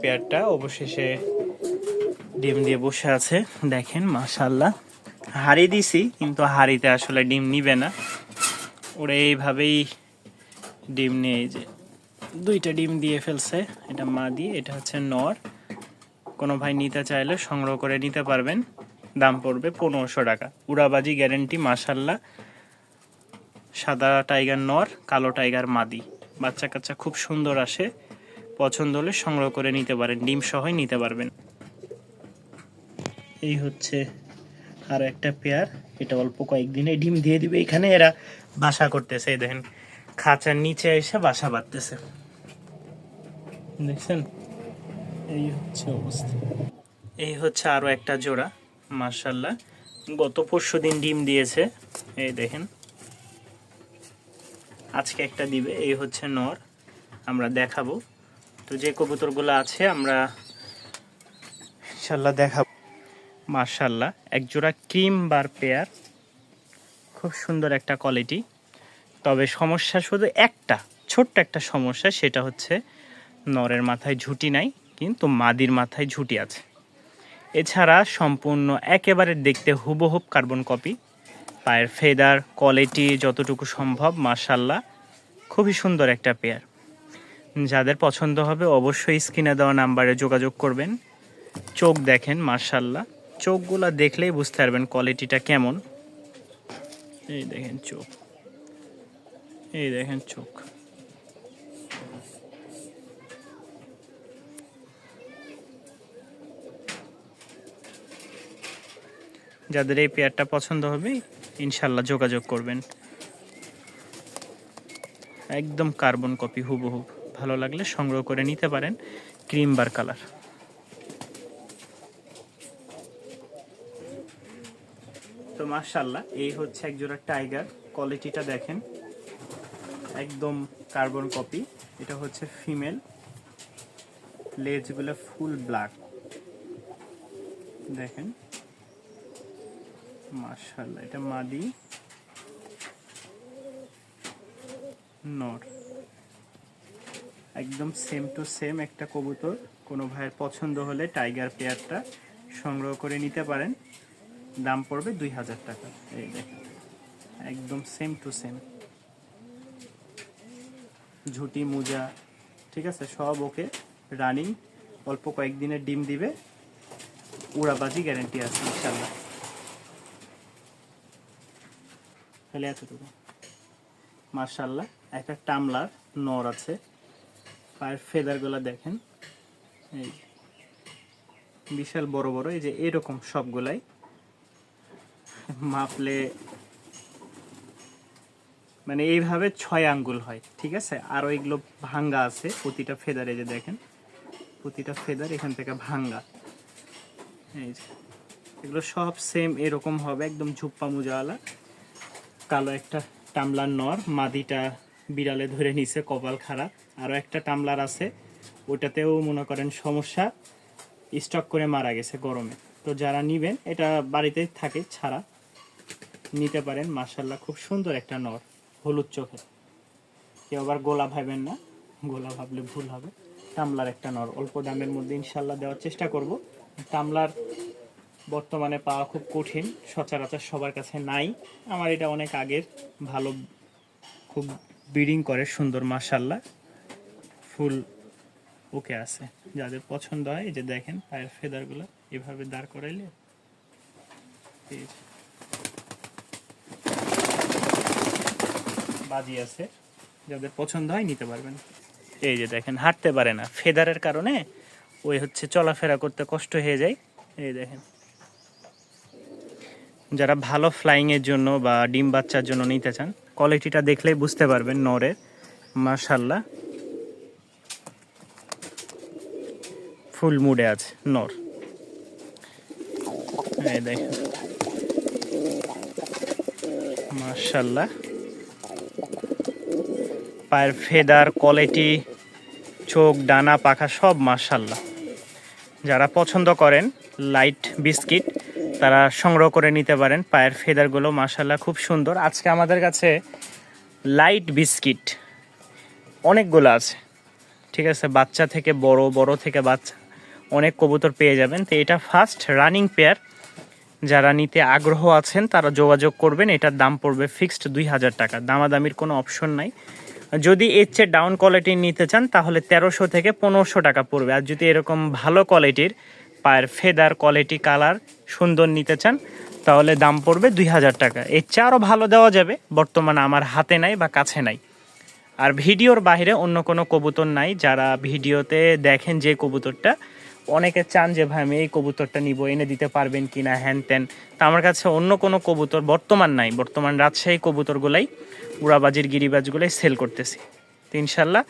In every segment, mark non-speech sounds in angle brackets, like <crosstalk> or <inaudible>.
পেয়ারটা অবশেষে ডিম দিয়ে বসে আছে। দেখেন মাশাল্লাহ হাড়ি দিছি, কিন্তু হাড়িতে আসলে ডিম নিবে না। ওরা এইভাবেই ডিম নিয়ে যে দুইটা ডিম দিয়ে ফেলছে। এটা মা দিয়ে, এটা হচ্ছে নর। কোনো ভাই নিতে চাইলে সংগ্রহ করে নিতে পারবেন। দাম পড়বে পনেরোশো টাকা। উড়াবাজি গ্যারেন্টি মাসাল্লাহ সাদা টাইগার নর, কালো টাইগার মাদি। বাচ্চা কাচ্চা খুব সুন্দর আসে। পছন্দ হলে সংগ্রহ করে নিতে পারেন, ডিম সহই নিতে পারবেন। এই হচ্ছে আরও একটা পেয়ার, এটা অল্প কয়েকদিনে ডিম দিয়ে দিবে। এখানে এরা বাসা করতেছে দেখেন, খাঁচার নিচে এসে বাসা বাঁধতেছে। দেখছেন? এই হচ্ছে অবস্থা। এই হচ্ছে আরও একটা জোড়া মার্শাল্লাহ গত পরশু দিন ডিম দিয়েছে, এই দেখেন। আজকে একটা দিবে, এই হচ্ছে নর, আমরা দেখাবো। তো যে কবুতরগুলো আছে, আমরা ইনশাল্লাহ দেখাব। মার্শাল্লাহ এক জোড়া ক্রিম বার পেয়ার। খুব সুন্দর একটা কোয়ালিটি। তবে সমস্যা শুধু একটা, ছোট্ট একটা সমস্যা, সেটা হচ্ছে নরের মাথায় ঝুঁটি নাই, কিন্তু মাদির মাথায় ঝুঁটি আছে। এছাড়া সম্পূর্ণ একেবারে দেখতে হুবহুব কার্বন কপি। পায়ের ফেদার, কোয়ালিটি যতটুকু সম্ভব মার্শাল্লাহ খুবই সুন্দর একটা পেয়ার। যাদের পছন্দ হবে অবশ্যই স্ক্রিনে দেওয়া নাম্বারে যোগাযোগ করবেন। চোখ দেখেন মার্শাল্লাহ চোখগুলো দেখলেই বুঝতে পারবেন কোয়ালিটিটা কেমন। এই দেখেন চোখ। এই দেখেন চোখ। যাদের এই পেয়ারটা পছন্দ হবে ইনশাল্লাহ যোগাযোগ করবেন। একদম কার্বন কপি হুবহু। ভালো লাগলে সংগ্রহ করে নিতে পারেন ক্রিম বার কালার। তো মার্শাল্লাহ এই হচ্ছে একজোড়া টাইগার। কোয়ালিটিটা দেখেন, একদম কার্বন কপি। এটা হচ্ছে ফিমেল। লেজগুলো full black. দেখেন মার্শাল্লাহ এটা মাদি। নর। একদম সেম টু সেম একটা কবুতর। কোনো ভাইয়ের পছন্দ হলে টাইগার পেয়ারটা সংগ্রহ করে নিতে পারেন। দাম পড়বে দুই হাজার টাকা। এই দেখেন, একদম সেম টু সেম ঝুটি, মোজা, ঠিক আছে, সব ওকে রানিং অল্প কয়েকদিনের ডিম দিবে। উড়াবাজি গ্যারেন্টি আছে ইনশাল্লাহ তাহলে এতটুকু। মার্শাল্লাহ একটা টামলার নর আছে। পায়ের ফেদারগুলো দেখেন। এই বিশাল বড় বড়, এই যে এরকম সবগুলাই। মাপলে মানে এইভাবে ছয় আঙ্গুল হয়, ঠিক আছে? আরও এগুলো ভাঙ্গা আছে, প্রতিটা ফেদারে যে দেখেন, প্রতিটা ফেদার এখান থেকে ভাঙ্গা। এই যে, এগুলো সব সেম এরকম হবে, একদম ঝুপ্পা মুজাওয়ালা। কালো একটা টামলার নর, মাদিটা বিড়ালে ধরে নিছে, কপাল খারাপ। আরও একটা টামলার আছে, ওটাতেও মনে করেন সমস্যা। স্টক করে মারা গেছে গরমে। তো যারা নিবেন, এটা বাড়িতে থাকে, ছাড়া নিতে পারেন। মার্শাল্লাহ খুব সুন্দর একটা নর, হলুদ চোখে। কেউ আবার গোলা ভাবেন না। গোলা ভাবলে ভুল হবে। টামলার একটা নর, অল্প দামের মধ্যে ইনশাল্লাহ দেওয়ার চেষ্টা করব। টামলার বর্তমানে পাওয়া খুব কঠিন, সচরাচর সবার কাছে নাই। আমার এটা অনেক আগের, ভালো, খুব ব্রিডিং করে, সুন্দর মাশাল্লাহ ফুল ওকে আছে। যাদের পছন্দ হয়, এই যে দেখেন পায়ের ফেদারগুলো, এভাবে দাঁড় করাইলে। বাজি আছে। যাদের পছন্দ হয়, নিতে পারবেন। এই যে দেখেন, হাঁটতে পারে না। ফেদারের কারণে ওই হচ্ছে চলাফেরা করতে কষ্ট হয়ে যায়। এই দেখেন। যারা ভালো ফ্লাইং এর জন্য বা ডিম বাচ্চার জন্য নিতে চান কোয়ালিটিটা দেখলেই বুঝতে পারবেন নরের মার্শাল্লাহ ফুল মুডে আছে নর এই পায়ের ফেদার কোয়ালিটি চোখ, ডানা, পাখা সব মার্শাল্লাহ যারা পছন্দ করেন লাইট বিস্কিট তারা সংগ্রহ করে নিতে পারেন। পায়ের ফেদারগুলো মার্শাল্লাহ খুব সুন্দর। আজকে আমাদের কাছে লাইট বিস্কিট অনেকগুলো আছে। ঠিক আছে, বাচ্চা থেকে বড় বড় থেকে বাচ্চা অনেক কবুতর পেয়ে যাবেন। তো এটা ফার্স্ট রানিং পেয়ার যারা নিতে আগ্রহ আছেন, তারা যোগাযোগ করবেন। এটার দাম পড়বে ফিক্সড দুই হাজার টাকা। দামাদামির কোনো অপশন নাই। যদি এর চেয়ে ডাউন কোয়ালিটির নিতে চান, তাহলে তেরোশো থেকে পনেরোশো টাকা পড়বে। আর যদি এরকম ভালো কোয়ালিটির পায়ের ফেদার কোয়ালিটি কালার সুন্দর নিতে চান, তাহলে দাম পড়বে দুই হাজার টাকা। এর চেয়ে আরও ভালো দেওয়া যাবে, বর্তমানে আমার হাতে নাই বা কাছে নাই। আর ভিডিওর বাইরে অন্য কোনো কবুতর নাই, যারা ভিডিওতে দেখেন যে কবুতরটা, অনেকে চান যে, ভাই, আমি এই কবুতরটা নিব, এনে দিতে পারবেন কি না হ্যান ত্যান। তা আমার কাছে অন্য কোনো কবুতর বর্তমান নাই, বর্তমান রাজশাহী কবুতরগুলাই, উড়াবাজির গিরিবাজগুলাই সেল করতেছি। তো ইনশাল্লাহ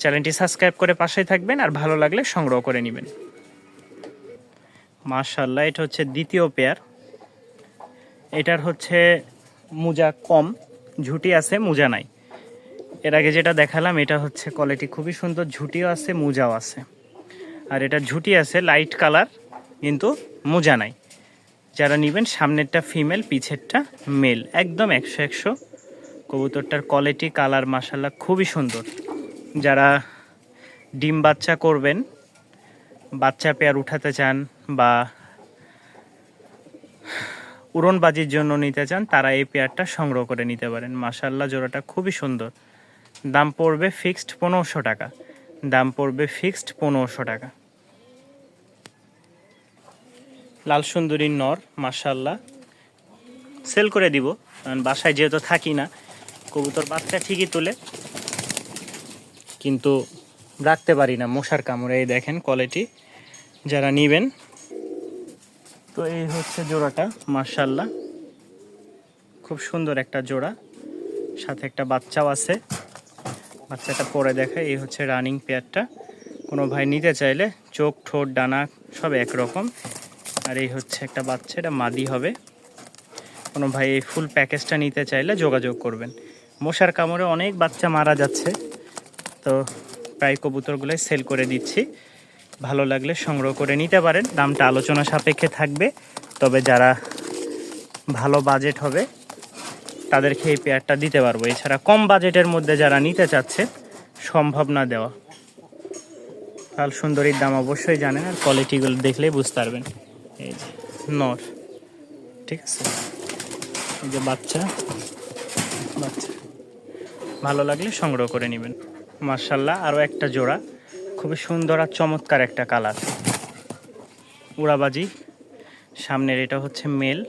চ্যানেলটি সাবস্ক্রাইব করে পাশেই থাকবেন, আর ভালো লাগলে সংগ্রহ করে নেবেন। মাশাল্লাহ এটা হচ্ছে দ্বিতীয় পেয়ার। এটার হচ্ছে মোজা কম, ঝুটি আছে, মোজা নাই। এর আগে যেটা দেখালাম, এটা হচ্ছে কোয়ালিটি খুবই সুন্দর, ঝুটিও আছে, মোজাও আছে। আর এটা ঝুটি আছে লাইট কালার কিন্তু মোজা নাই। যারা নেবেন, সামনেরটা ফিমেল পিছেরটা মেল একদম একশো একশো। কবুতরটার কোয়ালিটি কালার মাসাল্লাহ খুবই সুন্দর। যারা ডিম বাচ্চা করবেন, বাচ্চা পেয়ার উঠাতে চান বা উড়নবাজির জন্য নিতে চান, তারা এই পেয়ারটা সংগ্রহ করে নিতে পারেন। মাসাল্লাহ জোড়াটা খুবই সুন্দর। দাম পড়বে ফিক্সড পনেরোশো টাকা। দাম পড়বে ফিক্সড পনেরোশো টাকা। লাল সুন্দরী নর মাসাল্লাহ সেল করে দিব, কারণ বাসায় যেহেতু থাকি না, কবুতর বাচ্চা ঠিকই তোলে। কিন্তু রাখতে পারি না, মশার কামড়ে দেখেন কোয়ালিটি যারা নিবেন তো এই হচ্ছে জোড়াটা মার্শাল্লাহ খুব সুন্দর একটা জোড়া। সাথে একটা বাচ্চাও আছে। বাচ্চাটা পরে দেখে এই হচ্ছে রানিং পেয়ারটা কোনো ভাই নিতে চাইলে চোখ, ঠোঁট, ডানা সব একরকম। আর এই হচ্ছে একটা বাচ্চা, এটা মাদি হবে। কোনো ভাই এই ফুল প্যাকেজটা নিতে চাইলে যোগাযোগ করবেন। মশার কামড়ে অনেক বাচ্চা মারা যাচ্ছে। তো প্রায় কবুতরগুলোই সেল করে দিচ্ছি। ভালো লাগলে সংগ্রহ করে নিতে পারেন। দামটা আলোচনা সাপেক্ষে থাকবে, তবে যারা ভালো বাজেট হবে, তাদেরকে এই পেয়ারটা দিতে পারব। এছাড়া কম বাজেটের মধ্যে যারা নিতে চাচ্ছে, সম্ভব না দেওয়া। লাল সুন্দরীর দাম অবশ্যই জানেন আর কোয়ালিটিগুলো দেখলেই বুঝতে পারবেন। এই যে নর, ঠিক আছে? এই যে বাচ্চা বাচ্চা। ভালো লাগলে সংগ্রহ করে নেবেন। মার্শাল্লাহ আরও একটা জোড়া। খুবই সুন্দর আর চমৎকার একটা কালার। উড়াবাজি। সামনের এটা হচ্ছে মেল।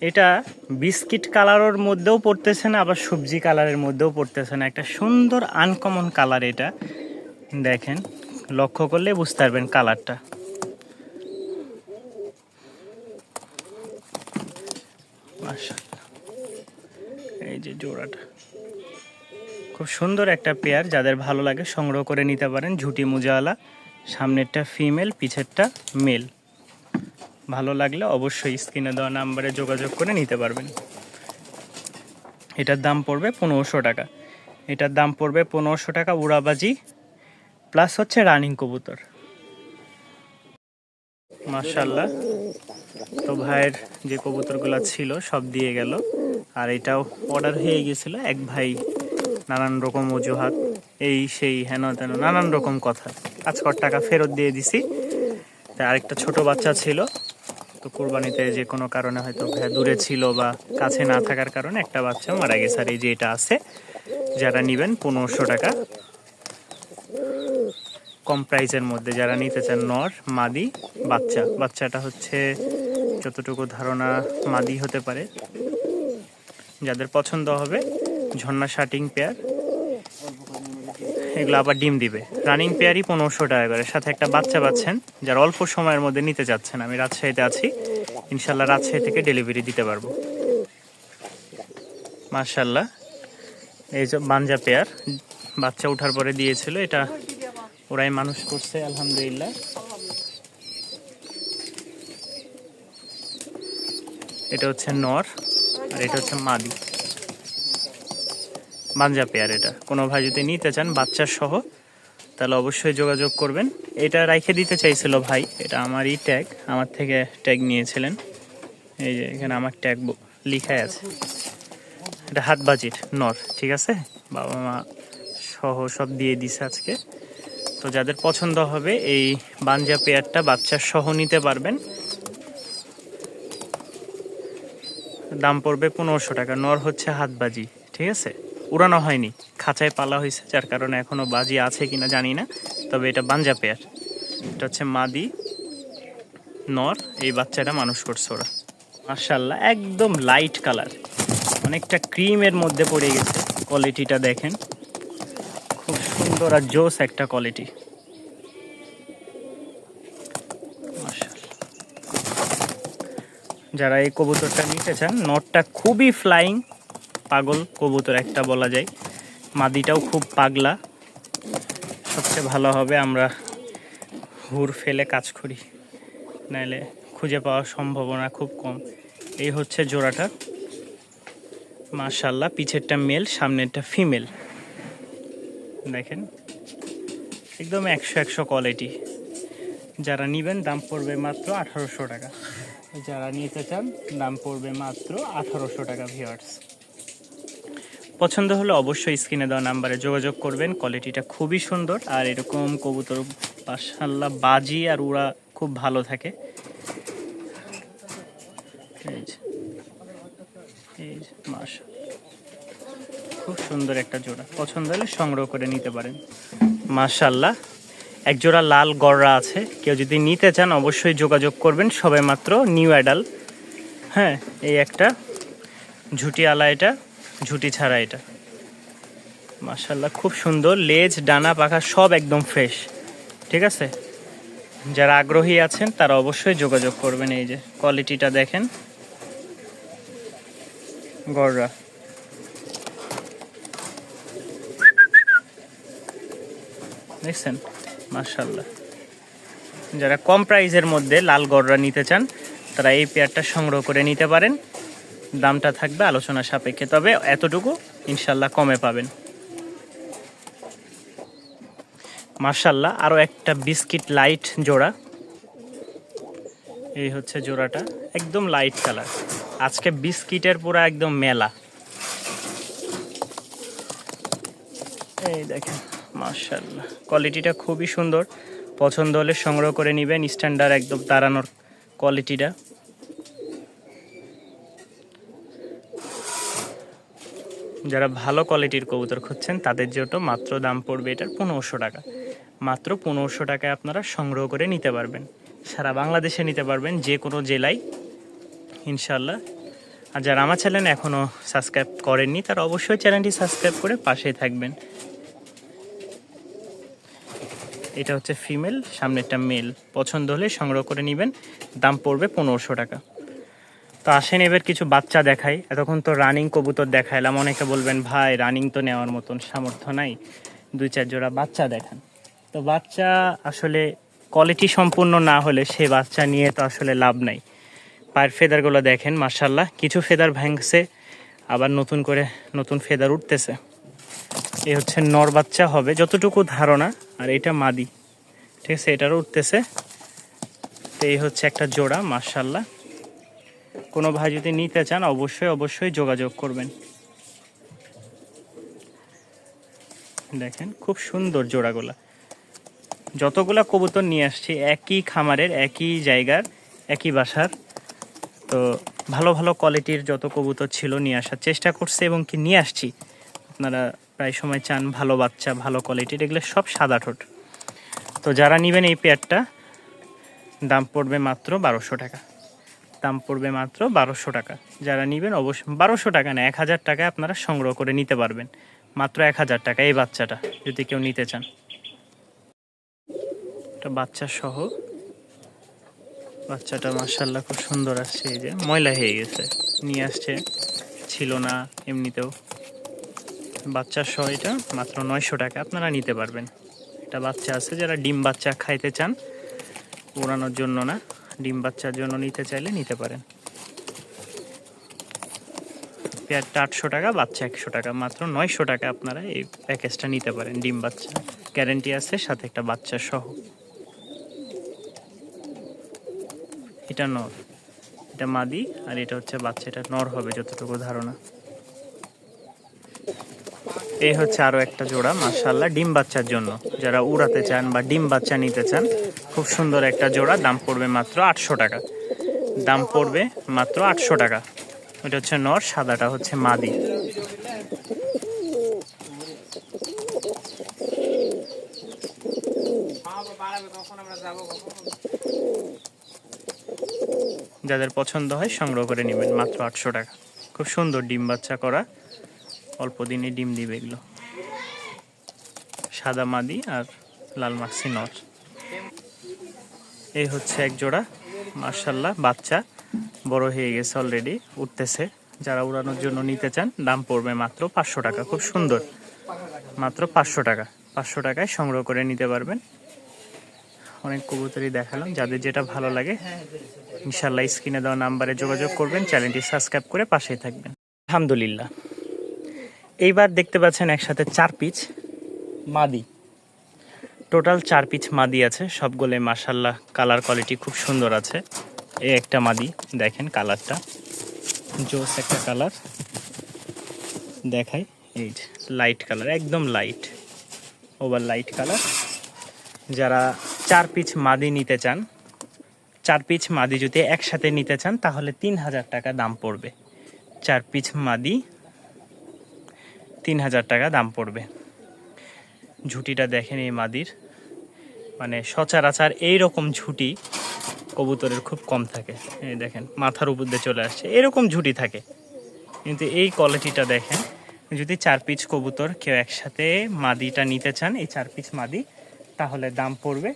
এটা বিস্কিট কালারের মধ্যেও পড়তেছে না, আবার সবজি কালারের মধ্যেও পড়তেছে না। একটা সুন্দর আনকমন কালার এটা। দেখেন, লক্ষ্য করলে বুঝতে পারবেন কালারটা। এই যে জোড়াটা। খুব সুন্দর একটা পেয়ার যাদের ভালো লাগে সংগ্রহ করে নিতে পারেন ঝুটি মুজাওয়ালা সামনেরটা ফিমেল পিছেরটা মেল ভালো লাগলে অবশ্যই স্ক্রিনে দেওয়া নাম্বারে যোগাযোগ করে নিতে পারবেন। এটার দাম পড়বে পনেরোশো টাকা। এটার দাম পড়বে পনেরোশো টাকা উড়াবাজি প্লাস হচ্ছে রানিং কবুতর। মার্শাল্লাহ তো ভাইয়ের যে কবুতরগুলো ছিল সব দিয়ে গেল। আর এটাও অর্ডার হয়ে গেছিল এক ভাই। নানান রকম অজুহাত, এই সেই, হেন তেন, নানান রকম কথা। আজকর টাকা ফেরত দিয়ে দিছি। তা আরেকটা ছোট বাচ্চা ছিল। তো কোরবানিতে যে কোনো কারণে হয়তো দূরে ছিল বা কাছে না থাকার কারণে একটা বাচ্চা মারা গেছে। আর এই যে এটা আছে, যারা নেবেন পনেরোশো টাকা। কম প্রাইসের মধ্যে যারা নিতে চান, নর, মাদি, বাচ্চা। বাচ্চাটা হচ্ছে যতটুকু ধারণা মাদি হতে পারে। যাদের পছন্দ হবে ঝর্ণা শার্টিং পেয়ার। এগুলো আবার ডিম দিবে। রানিং পেয়ারই পনেরোশো টাকা করে। সাথে একটা বাচ্চা পাচ্ছেন, যারা অল্প সময়ের মধ্যে নিতে যাচ্ছেন আমি রাজশাহীতে আছি। ইনশাল্লাহ রাজশাহী থেকে ডেলিভারি দিতে পারব। মার্শাল্লাহ এই যে বাঞ্জা পেয়ার, বাচ্চা ওঠার পরে দিয়েছিল। এটা ওরাই মানুষ করছে, আলহামদুলিল্লাহ। এটা হচ্ছে নর, আর এটা হচ্ছে মাদি। বাঞ্জা পেয়ার এটা। কোনো ভাই যদি নিতে চান, বাচ্চা সহ, তাহলে অবশ্যই যোগাযোগ করবেন। এটা রাইখে দিতে চাইছিল ভাই, এটা আমারই ট্যাগ আমার থেকে ট্যাগ নিয়েছিলেন। এই যে, এখানে আমার ট্যাগ লিখাই আছে। এটা হাত বাজির, নর, ঠিক আছে? বাবা মা সহ সব দিয়ে দিছে আজকে। তো যাদের পছন্দ হবে, এই বাঞ্জা পেয়ারটা বাচ্চার সহ নিতে পারবেন। দাম পড়বে পনেরোশো টাকা, নর হচ্ছে হাত বাজি, ঠিক আছে? উড়ানো হয়নি, খাঁচায় পালা হয়েছে, যার কারণে এখনও বাজি আছে কিনা জানি না, তবে এটা বাঞ্জা পেয়ার। এটা হচ্ছে মাদি, নর, এই বাচ্চাটা মানুষ করছে ওরা। মার্শাল্লাহ একদম লাইট কালার অনেকটা ক্রিমের মধ্যে পড়ে গেছে কোয়ালিটিটা দেখেন। খুব সুন্দর আর জোস একটা কোয়ালিটি যারা এই কবুতরটা নিতে চান নটটা খুবই ফ্লাইং পাগল কবুতর একটা বলা যায়। মাদিটাও খুব পাগলা। সবচেয়ে ভালো হবে আমরা হুর ফেলে কাজ করি। নাহলে খুঁজে পাওয়ার সম্ভাবনা খুব কম। এই হচ্ছে জোড়াটা। মাশাল্লাহ পিছেরটা মেল, সামনেরটা ফিমেল। দেখেন, একদম একশো একশো কোয়ালিটি। যারা নেবেন, দাম পড়বে মাত্র আঠারোশো টাকা। যারা নিতে চান, দাম পড়বে মাত্র আঠারোশো টাকা ভিওয়ার্স পছন্দ হলে অবশ্যই স্ক্রিনে দেওয়া নাম্বারে যোগাযোগ করবেন। কোয়ালিটিটা খুবই সুন্দর। আর এরকম কবুতর মাশাল্লাহ বাজি আর উড়া খুব ভালো থাকে। খুব সুন্দর একটা জোড়া। পছন্দ হলে সংগ্রহ করে নিতে পারেন। মাশাল্লাহ এক জোড়া লাল গররা আছে। কেউ যদি নিতে চান অবশ্যই যোগাযোগ করবেন। সবে মাত্র নিউ অ্যাডাল। হ্যাঁ এই একটা ঝুটি আলা এটা। ঝুটি ছাড়া এটা। মাশাল্লাহ খুব সুন্দর, লেজ, ডানা, পাখা সব একদম ফ্রেশ ঠিক আছে? যারা আগ্রহী আছেন, তারা অবশ্যই যোগাযোগ করবেন এই যে কোয়ালিটিটা দেখেন। গররা দেখছেন? মার্শাল্লাহ যারা কম প্রাইসের মধ্যে লাল গররা নিতে চান, তারা এই পেয়ারটা সংগ্রহ করে নিতে পারেন। দামটা থাকবে আলোচনা সাপেক্ষে, তবে এতটুকু ইনশাল্লাহ কমে পাবেন। মার্শাল্লাহ আরও একটা বিস্কিট লাইট জোড়া। এই হচ্ছে জোড়াটা, একদম লাইট কালার। আজকে বিস্কিটের পুরো একদম মেলা। এই দেখেন মার্শাল্লাহ কোয়ালিটিটা খুবই সুন্দর। পছন্দ হলে সংগ্রহ করে নেবেন, স্ট্যান্ডার্ড একদম দাঁড়ানোর কোয়ালিটিটা। যারা ভালো কোয়ালিটির কবুতর খুঁজছেন, তাদের জন্য মাত্র দাম পড়বে এটার পনেরোশো টাকা। মাত্র পনেরোশো টাকায় আপনারা সংগ্রহ করে নিতে পারবেন। সারা বাংলাদেশে নিতে পারবেন যে কোনো জেলায় ইনশাল্লাহ আর যারা আমার চ্যানেল এখনও সাবস্ক্রাইব করেননি, তারা অবশ্যই চ্যানেলটি সাবস্ক্রাইব করে পাশেই থাকবেন। এটা হচ্ছে ফিমেল সামনেরটা মেল পছন্দ হলে সংগ্রহ করে নেবেন, দাম পড়বে পনেরোশো টাকা। তো আসেন এবার কিছু বাচ্চা দেখাই। এতক্ষণ তো রানিং কবুতর দেখাইলাম। অনেকে বলবেন, ভাই রানিং তো নেওয়ার মতন সামর্থ্য নাই। দুই, চার জোড়া বাচ্চা দেখান। তো বাচ্চা আসলে কোয়ালিটি সম্পূর্ণ না হলে সে বাচ্চা নিয়ে তো আসলে লাভ নাই। পায়ের ফেদারগুলো দেখেন মার্শাল্লাহ কিছু ফেদার ভাঙছে, আবার নতুন করে নতুন ফেদার উঠতেছে। এই হচ্ছে নর বাচ্চা হবে, যতটুকু ধারণা। আর এটা মাদি। ঠিক আছে, এটারও উঠতেছে। তো এই হচ্ছে একটা জোড়া মার্শাল্লাহ কোনো ভাই যদি নিতে চান, অবশ্যই অবশ্যই যোগাযোগ করবেন। দেখেন, খুব সুন্দর জোড়াগুলা। যতগুলা কবুতর নিয়ে আসছি, একই খামারের, একই জায়গার, একই বাসার। তো ভালো ভালো কোয়ালিটির যত কবুতর ছিল নিয়ে আসার চেষ্টা করছে এবং কি নিয়ে আসছি। আপনারা প্রায় সময় চান, ভালো বাচ্চা, ভালো কোয়ালিটির, এগুলো সব সাদা ঠোঁট। তো যারা নেবেন এই পেয়ারটা, দাম পড়বে মাত্র বারোশো টাকা। দাম পড়বে মাত্র বারোশো টাকা। যারা নেবেন অবশ্য বারোশো টাকা না, এক হাজার টাকায় আপনারা সংগ্রহ করে নিতে পারবেন। মাত্র এক হাজার টাকা এই বাচ্চাটা, যদি কেউ নিতে চান। একটা বাচ্চা সহ। বাচ্চাটা মার্শাল্লাহ খুব সুন্দর আসছে, এই যে ময়লা হয়ে গেছে। নিয়ে আসছে, ছিল না এমনিতেও। বাচ্চা সহ এটা মাত্র নয়শো টাকা, আপনারা নিতে পারবেন। একটা বাচ্চা আছে, যারা ডিম বাচ্চা খাইতে চান ওড়ানোর জন্য না। ডিম বাচ্চার জন্য নিতে চাইলে নিতে পারেন। পেয়ারটা আটশো টাকা, বাচ্চা একশো টাকা, মাত্র নয়শো টাকা আপনারা এই প্যাকেজটা নিতে পারেন ডিম বাচ্চা। গ্যারেন্টি আছে, সাথে একটা বাচ্চা সহ। এটা নর। এটা মাদি, আর এটা হচ্ছে বাচ্চা, এটা নর হবে যতটুকু ধারণা। এই হচ্ছে আরও একটা জোড়া মার্শাল্লাহ ডিম বাচ্চার জন্য। যারা উড়াতে চান বা ডিম বাচ্চা নিতে চান খুব সুন্দর একটা জোড়া, দাম পড়বে মাত্র আটশো টাকা। দাম পড়বে মাত্র আটশো টাকা। এটা হচ্ছে নর, সাদাটা হচ্ছে মাদি। যাদের পছন্দ হয় সংগ্রহ করে নেবেন, মাত্র আটশো টাকা। খুব সুন্দর ডিম বাচ্চা করা। অল্প দিনে ডিম দিবে এগুলো। সাদা মাদি আর লাল মাক্সি নর। এই হচ্ছে এক জোড়া। মার্শাল্লাহ বাচ্চা। বড় হয়ে গেছে অলরেডি উঠতেছে। যারা উড়ানোর জন্য নিতে চান, দাম পড়বে মাত্র পাঁচশো টাকা। খুব সুন্দর। মাত্র পাঁচশো টাকা। পাঁচশো টাকায় সংগ্রহ করে নিতে পারবেন। অনেক কবুতরই দেখালাম। যাদের যেটা ভালো লাগে ইনশাল্লাহ স্ক্রিনে দেওয়া নাম্বারে যোগাযোগ করবেন, চ্যানেলটি সাবস্ক্রাইব করে পাশেই থাকবেন। আলহামদুলিল্লাহ। এইবার দেখতে পাচ্ছেন একসাথে চার পিচ। মাদি। টোটাল চার পিচ মাদি আছে। সবগুলো মাসাল্লাহ কালার কোয়ালিটি খুব সুন্দর আছে। এই একটা মাদি, দেখেন কালারটা জোস একটা কালার দেখাই, এই লাইট কালার একদম লাইট ওভার লাইট কালার যারা চার পিচ মাদি নিতে চান, চার পিচ মাদি যদি একসাথে নিতে চান, তাহলে তিন হাজার টাকা দাম পড়বে। চার পিচ মাদি, তিন হাজার টাকা দাম পড়বে। ঝুটিটা দেখেন এই মাদির। মানে সচরাচর এই রকম ঝুঁটি কবুতরের খুব কম থাকে। এই দেখেন, মাথার উপর দিয়ে চলে আসছে। এরকম ঝুঁটি থাকে। কিন্তু এই কোয়ালিটিটা দেখেন, যদি চার পিচ কবুতর কেউ একসাথে মাদিটা নিতে চান, এই চার পিচ মাদি, তাহলে দাম পড়বে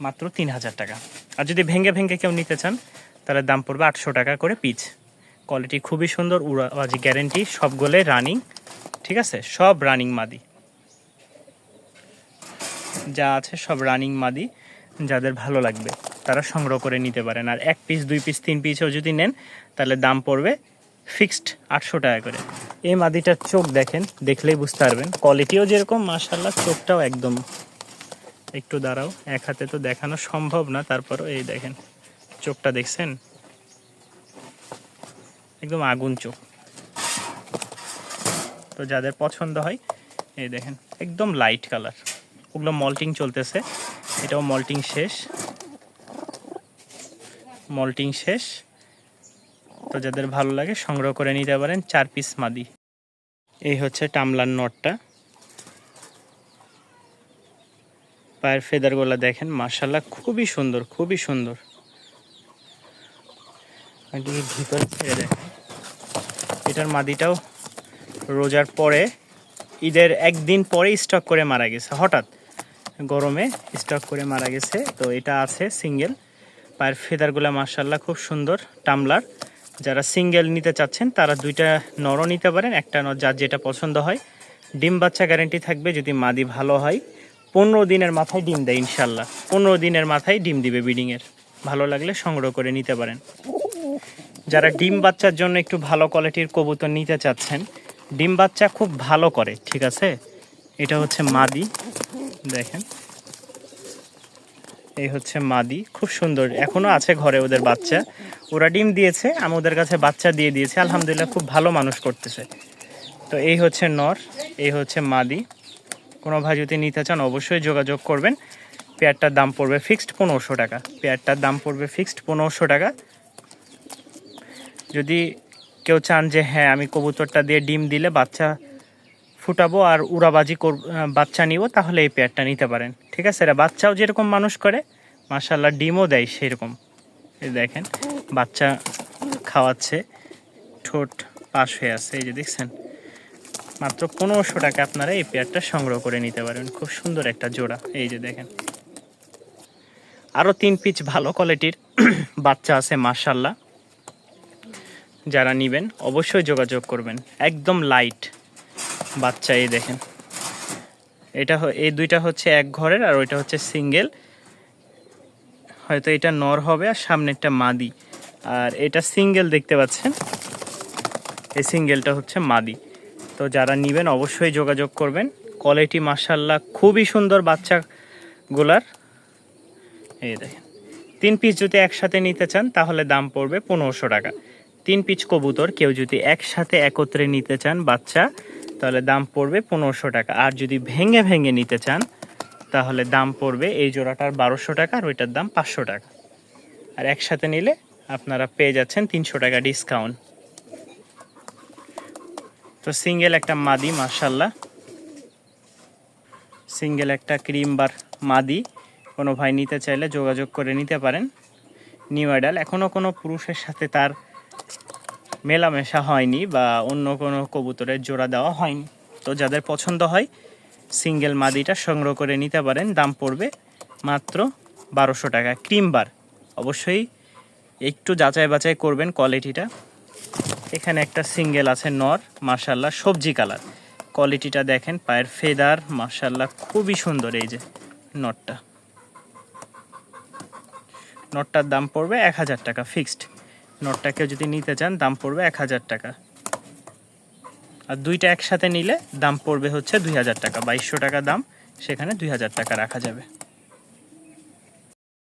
মাত্র তিন হাজার টাকা। আর যদি ভেঙে ভেঙে কেউ নিতে চান, তাহলে দাম পড়বে আটশো টাকা করে পিচ। কোয়ালিটি খুবই সুন্দর, উড়াবাজি গ্যারেন্টি সবগুলো রানিং ঠিক আছে? সব রানিং মাদি। যা আছে সব রানিং মাদি, যাদের ভালো লাগবে, তারা সংগ্রহ করে নিতে পারেন। আর এক পিস দুই পিস তিন পিসও যদি নেন, তাহলে দাম পড়বে ফিক্সড আটশো টাকা করে। এই মাদিটার চোখ দেখেন, দেখলেই বুঝতে পারবেন। কোয়ালিটিও যেরকম মার্শাল্লাহ চোখটাও একদম। একটু দাঁড়াও, এক হাতে তো দেখানো সম্ভব না, তারপরও এই দেখেন, চোখটা দেখছেন? একদম আগুন চোখ। তো যাদের পছন্দ হয়, এই দেখেন, একদম লাইট কালার ওগুলো মল্টিং চলতেছে। এটাও মল্টিং শেষ। মল্টিং শেষ। তো যাদের ভালো লাগে সংগ্রহ করে নিতে পারেন চার পিস মাদি। এই হচ্ছে টামলার নটটা। পায়ের ফেদারগুলো দেখেন মার্শাল্লাহ খুবই সুন্দর খুবই সুন্দর। এটিকে ছেড়ে দেখেন, এটার মাদিটাও রোজার পরে, ঈদের একদিন পরে স্টক করে মারা গেছে, হঠাৎ। গরমে স্টক করে মারা গেছে। তো এটা আছে সিঙ্গেল পায়ের ফেদারগুলো মার্শাল্লাহ খুব সুন্দর টামলার যারা সিঙ্গেল নিতে চাচ্ছেন, তারা দুইটা নরও নিতে পারেন, একটা নর যার যেটা পছন্দ হয়। ডিম বাচ্চা গ্যারেন্টি থাকবে যদি মাদি ভালো হয়। পনেরো দিনের মাথায় ডিম দেয় ইনশাল্লাহ পনেরো দিনের মাথায় ডিম দিবে বিডিংয়ের ভালো লাগলে সংগ্রহ করে নিতে পারেন। যারা ডিম বাচ্চার জন্য একটু ভালো কোয়ালিটির কবুতর নিতে চাচ্ছেন, ডিম বাচ্চা খুব ভালো করে, ঠিক আছে? এটা হচ্ছে মাদি। দেখেন। এই হচ্ছে মাদি, খুব সুন্দর। এখনও আছে ঘরে ওদের বাচ্চা। ওরা ডিম দিয়েছে, আমি ওদের কাছে বাচ্চা দিয়ে দিয়েছে। আলহামদুলিল্লাহ খুব ভালো মানুষ করতেছে। তো এই হচ্ছে নর, এই হচ্ছে মাদি। কোনো ভাই যদি নিতে চান অবশ্যই যোগাযোগ করবেন। পেয়ারটার দাম পড়বে ফিক্সড পনেরোশো টাকা। পেয়ারটার দাম পড়বে ফিক্সড পনেরোশো টাকা। যদি কেউ চান যে হ্যাঁ আমি কবুতরটা দিয়ে ডিম দিলে বাচ্চা ফুটাবো আর উড়াবাজি কর বাচ্চা নিব, তাহলে এই পেয়ারটা নিতে পারেন। ঠিক আছে? এরা বাচ্চাও যেরকম মানুষ করে মাসাল্লাহ ডিমও দেয় সেরকম। এই দেখেন, বাচ্চা খাওয়াচ্ছে, ঠোঁট পাশ হয়ে আছে, এই যে দেখছেন? মাত্র পনেরোশো টাকা আপনারা এই পেয়ারটা সংগ্রহ করে নিতে পারবেন। খুব সুন্দর একটা জোড়া, এই যে দেখেন। আরও তিন পিচ ভালো কোয়ালিটির <clears throat> বাচ্চা আছে মার্শাল্লাহ যারা নেবেন, অবশ্যই যোগাযোগ করবেন। একদম লাইট বাচ্চা, এই দেখেন। এটা এই দুইটা হচ্ছে এক ঘরের আর ওইটা হচ্ছে সিঙ্গেল। হয়তো এটা নর হবে আর সামনেরটা মাদি। আর এটা সিঙ্গেল দেখতে পাচ্ছেন? এই সিঙ্গেলটা হচ্ছে মাদি। তো যারা নেবেন অবশ্যই যোগাযোগ করবেন। কোয়ালিটি মার্শাল্লাহ খুবই সুন্দর বাচ্চাগুলার। এই দেখেন। তিন পিস যদি একসাথে নিতে চান, তাহলে দাম পড়বে পনেরোশো টাকা। তিন পিস কবুতর কেউ যদি একসাথে একত্রে নিতে চান বাচ্চা তাহলে দাম পড়বে পনেরোশো টাকা। আর যদি ভেঙে ভেঙে নিতে চান, তাহলে দাম পড়বে এই জোড়াটার বারোশো টাকা আর ওইটার দাম পাঁচশো টাকা। আর একসাথে নিলে আপনারা পেয়ে যাচ্ছেন তিনশো টাকা ডিসকাউন্ট। তো সিঙ্গেল একটা মাদি মার্শাল্লাহ সিঙ্গেল একটা ক্রিম বার মাদি। কোনো ভাই নিতে চাইলে যোগাযোগ করে নিতে পারেন। নিউ আইডাল এখনও কোনো পুরুষের সাথে তার মেলামেশা হয়নি বা অন্য কোনো কবুতরের জোড়া দেওয়া হয়নি। তো যাদের পছন্দ হয়, সিঙ্গেল মাদিটা সংগ্রহ করে নিতে পারেন। দাম পড়বে মাত্র বারোশো টাকা। Cream bar. অবশ্যই একটু যাচাই বাছাই করবেন কোয়ালিটিটা। এখানে একটা সিঙ্গেল আছে নর মার্শাল্লাহ সবজি কালার। কোয়ালিটিটা দেখেন, পায়ের ফেদার মার্শাল্লাহ খুবই সুন্দর এই যে নটটা। নটটার দাম পড়বে এক হাজার টাকা ফিক্সড। নটটাকে যদি নিতে চান, দাম পড়বে এক হাজার টাকা। আর দুইটা একসাথে নিলে দাম পড়বে হচ্ছে দুই হাজার টাকা। বাইশশো টাকা দাম, সেখানে দুই হাজার টাকা রাখা যাবে।